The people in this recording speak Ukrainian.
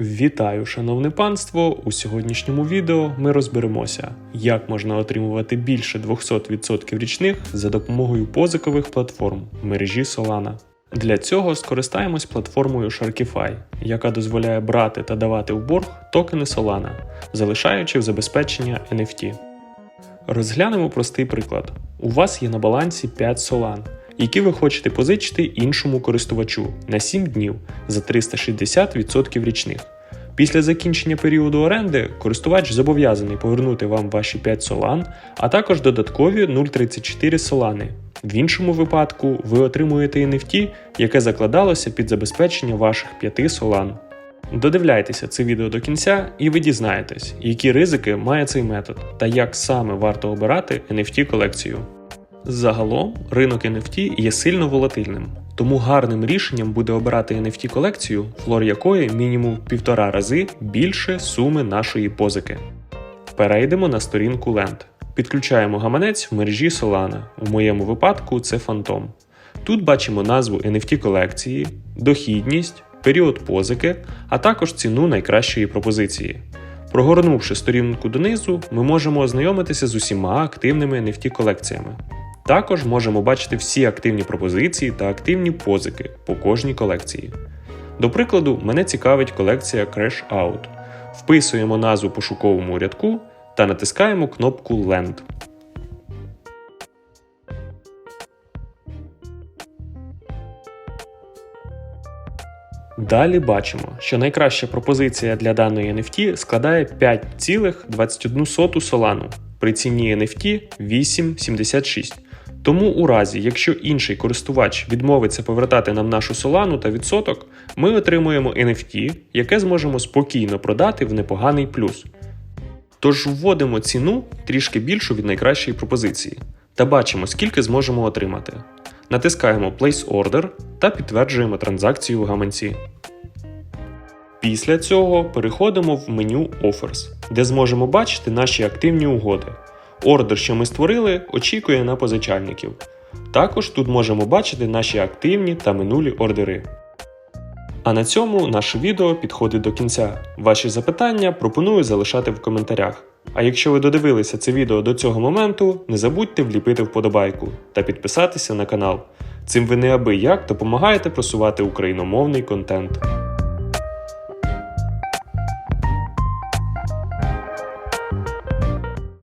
Вітаю, шановне панство! У сьогоднішньому відео ми розберемося, як можна отримувати більше 200% річних за допомогою позикових платформ в мережі Solana. Для цього скористаємось платформою Sharkify, яка дозволяє брати та давати в борг токени Solana, залишаючи в забезпечення NFT. Розглянемо простий приклад. У вас є на балансі 5 Solana, які ви хочете позичити іншому користувачу на 7 днів за 360% річних. Після закінчення періоду оренди користувач зобов'язаний повернути вам ваші 5 солан, а також додаткові 0,34 солани. В іншому випадку ви отримуєте NFT, яке закладалося під забезпечення ваших 5 солан. Додивляйтеся це відео до кінця, і ви дізнаєтесь, які ризики має цей метод та як саме варто обирати NFT колекцію. Загалом ринок NFT є сильно волатильним, тому гарним рішенням буде обирати NFT колекцію, флор якої мінімум в півтора рази більше суми нашої позики. Перейдемо на сторінку Lend. Підключаємо гаманець в мережі Solana. У моєму випадку це Phantom. Тут бачимо назву NFT колекції, дохідність, період позики, а також ціну найкращої пропозиції. Прогорнувши сторінку донизу, ми можемо ознайомитися з усіма активними NFT колекціями. Також можемо бачити всі активні пропозиції та активні позики по кожній колекції. До прикладу, мене цікавить колекція Crash Out. Вписуємо назву пошуковому рядку та натискаємо кнопку Land. Далі бачимо, що найкраща пропозиція для даної NFT складає 5,21 солану при ціні NFT 8,76. Тому у разі, якщо інший користувач відмовиться повертати нам нашу солану та відсоток, ми отримуємо NFT, яке зможемо спокійно продати в непоганий плюс. Тож вводимо ціну трішки більшу від найкращої пропозиції та бачимо, скільки зможемо отримати. Натискаємо Place Order та підтверджуємо транзакцію в гаманці. Після цього переходимо в меню Offers, де зможемо бачити наші активні угоди. Ордер, що ми створили, очікує на позичальників. Також тут можемо бачити наші активні та минулі ордери. А на цьому наше відео підходить до кінця. Ваші запитання пропоную залишати в коментарях. А якщо ви додивилися це відео до цього моменту, не забудьте вліпити вподобайку та підписатися на канал. Цим ви неабияк допомагаєте просувати україномовний контент.